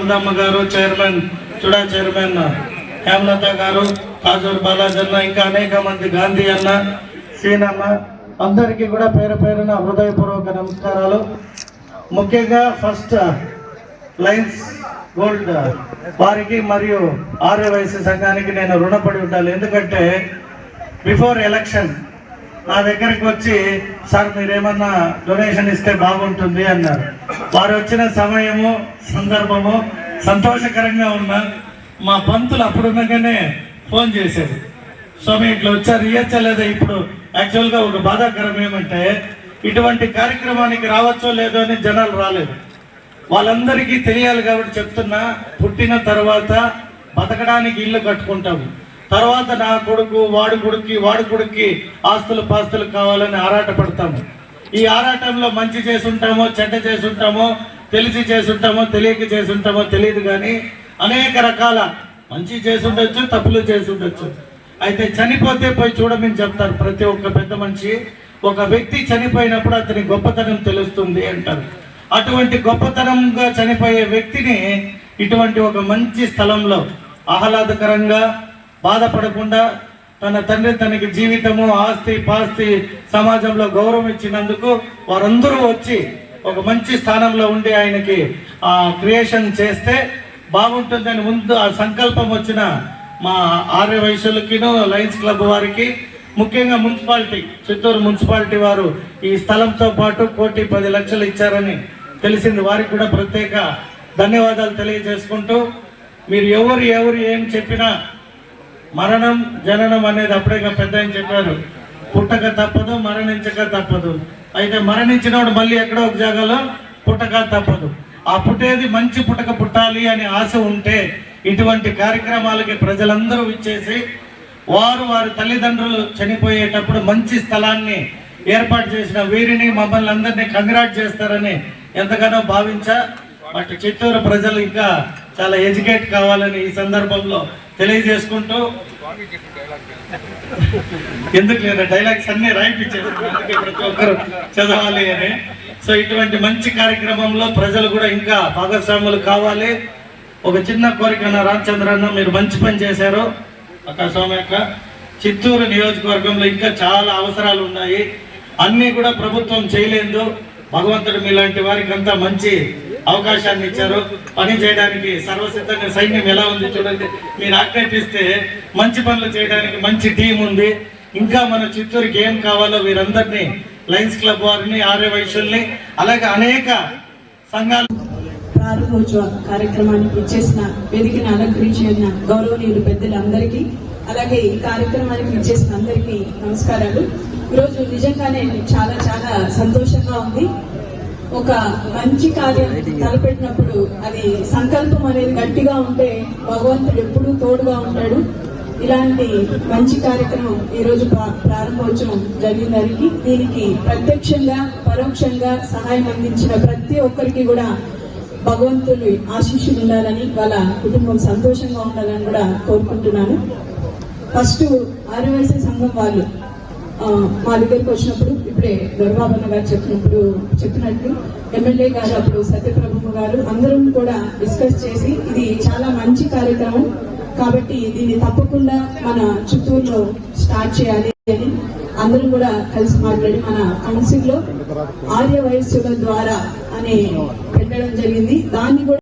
ఆనందమ్మ గారు chairman చుడా chairman Hemalatha గారు కాజూరు బాలాజన్న ఇంకా అనేక మంది గాంధీ అన్న సీనమ్మ అందరికీ కూడా పేరు పేరున హృదయపూర్వక నమస్కారాలు. ముఖ్యంగా ఫస్ట్ లైన్స్ గోల్డ్ వారికి మరియు ఆర్యవైశ్య సంఘానికి నేను రుణపడి ఉండాలి. ఎందుకంటే బిఫోర్ ఎలక్షన్ నా దగ్గరికి వచ్చి సార్ మీరేమన్నా డొనేషన్ ఇస్తే బాగుంటుంది అన్నారు. వారు వచ్చిన సమయము సందర్భము సంతోషకరంగా ఉన్న మా పంతులు అప్పుడున్నగానే ఫోన్ చేశారు. స్వామి ఇట్లా వచ్చారు ఇయ్యచ్చలేదా ఇప్పుడు? యాక్చువల్గా ఒక బాధాకరం ఏమంటే ఇటువంటి కార్యక్రమానికి రావచ్చో లేదో అని జనాలు రాలేదు. వాళ్ళందరికీ తెలియాలి కాబట్టి చెప్తున్నా పుట్టిన తర్వాత బతకడానికి ఇల్లు కట్టుకుంటాము. తర్వాత నా కొడుకు వాడి కొడుక్కి వాడి కొడుక్కి ఆస్తులు పాస్తులు కావాలని ఆరాట పడతాము ఈ ఆరాటంలో మంచి చేసుంటామో చెడ్డ చేసుంటామో తెలిసి చేసుంటామో తెలియక చేసుంటామో తెలియదు కానీ అనేక రకాల మంచి చేసుండొచ్చు తప్పులు చేసుండొచ్చు. అయితే చనిపోతే పోయి చూడమని చెప్తారు ప్రతి ఒక్క పెద్ద మనిషి. ఒక వ్యక్తి చనిపోయినప్పుడు అతని గొప్పతనం తెలుస్తుంది అంటారు. అటువంటి గొప్పతనంగా చనిపోయే వ్యక్తిని ఇటువంటి ఒక మంచి స్థలంలో ఆహ్లాదకరంగా బాధపడకుండా తన తండ్రి తనకి జీవితము ఆస్తి పాస్తి సమాజంలో గౌరవం ఇచ్చినందుకు వారందరూ వచ్చి ఒక మంచి స్థానంలో ఉండి ఆయనకి ఆ క్రియేషన్ చేస్తే బాగుంటుందని ముందు ఆ సంకల్పం వచ్చిన మా ఆర్య వయసులకిను లయన్స్ క్లబ్ వారికి ముఖ్యంగా మున్సిపాలిటీ చిత్తూరు మున్సిపాలిటీ వారు ఈ స్థలంతో పాటు కోటి పది లక్షలు ఇచ్చారని తెలిసింది. వారికి కూడా ప్రత్యేక ధన్యవాదాలు తెలియజేసుకుంటూ మీరు ఎవరు ఎవరు ఏం చెప్పినా మరణం జననం అనేది అప్పుడే పెద్ద ఆయన చెప్పారు. పుట్టక తప్పదు మరణించక తప్పదు. అయితే మరణించినప్పుడు మళ్ళీ ఎక్కడో ఒక జాగాలో పుట్టక తప్పదు. ఆ పుట్టేది మంచి పుట్టక పుట్టాలి అనే ఆశ ఉంటే ఇటువంటి కార్యక్రమాలకి ప్రజలందరూ ఇచ్చేసి వారు వారి తల్లిదండ్రులు చనిపోయేటప్పుడు మంచి స్థలాన్ని ఏర్పాటు చేసిన వీరిని మమ్మల్ని అందరినీ కంగ్రాట్ చేస్తారని ఎంతగానో భావించా. బట్ చిత్తూరు ప్రజలు ఇంకా చాలా ఎడ్యుకేట్ కావాలని ఈ సందర్భంలో తెలియజేసుకుంటూ ఎందుకు లేదా డైలాగ్స్ అన్ని రాయిపించేది ప్రతి ఒక్కరు చదవాలి అని. సో ఇటువంటి మంచి కార్యక్రమంలో ప్రజలు కూడా ఇంకా భాగస్వాములు కావాలి. ఒక చిన్న కోరిక అన్న రామచంద్ర అన్న మీరు మంచి పని చేశారు. అక్క స్వామి చిత్తూరు నియోజకవర్గంలో ఇంకా చాలా అవసరాలు ఉన్నాయి. అన్నీ కూడా ప్రభుత్వం చేయలేదు. భగవంతుడు మీలాంటి వారికి అంతా మంచి అవకాశాన్ని ఇచ్చారు. పని చేయడానికి సర్వసిద్ధంగా సైన్యం ఎలా ఉంది చూడండి. మీరు ఆజ్ఞాపిస్తే మంచి పనులు చేయడానికి మంచి టీం ఉంది. ఇంకా మన చిత్తూరుకి ఏం కావాలో వీరందరినీ లయన్స్ క్లబ్ వారిని ఆర్య వైశ్యుల్ని అలాగే అనేక సంఘాలు ప్రారంభోత్సవ కార్యక్రమానికి ఇచ్చేసిన వేదికను అలంకరించిన గౌరవనీయులు పెద్దలందరికీ అలాగే ఈ కార్యక్రమానికి ఇచ్చేసిన అందరికీ నమస్కారాలు. ఈరోజు నిజంగానే చాలా చాలా సంతోషంగా ఉంది. ఒక మంచి కార్యం తలపెట్టినప్పుడు అది సంకల్పం అనేది గట్టిగా ఉంటే భగవంతుడు ఎప్పుడూ తోడుగా ఉంటాడు. ఇలాంటి మంచి కార్యక్రమం ఈ రోజు ప్రారంభోత్సవం జరిగినరికి దీనికి ప్రత్యక్షంగా పరోక్షంగా సహాయం అందించిన ప్రతి ఒక్కరికి కూడా భగవంతుని ఆశీస్సులు ఉండాలని వాళ్ళ కుటుంబం సంతోషంగా ఉండాలని కూడా కోరుకుంటున్నాను. ఫస్ట్ ఆర్యవైశ్య సంఘం వాళ్ళు మా దగ్గరికి వచ్చినప్పుడు ఇప్పుడే దొరబాబన్న గారు చెప్పినప్పుడు చెప్పినట్టు ఎమ్మెల్యే గారు అప్పుడు సత్యప్రభు గారు అందరం కూడా డిస్కస్ చేసి ఇది చాలా మంచి కార్యక్రమం కాబట్టి దీన్ని తప్పకుండా మన చిత్తూరులో స్టార్ట్ చేయాలి అని అందరం కూడా కలిసి మాట్లాడి మన కౌన్సిల్లో ఆర్య వయస్సుల ద్వారా అనే పెట్టడం జరిగింది. దాన్ని కూడా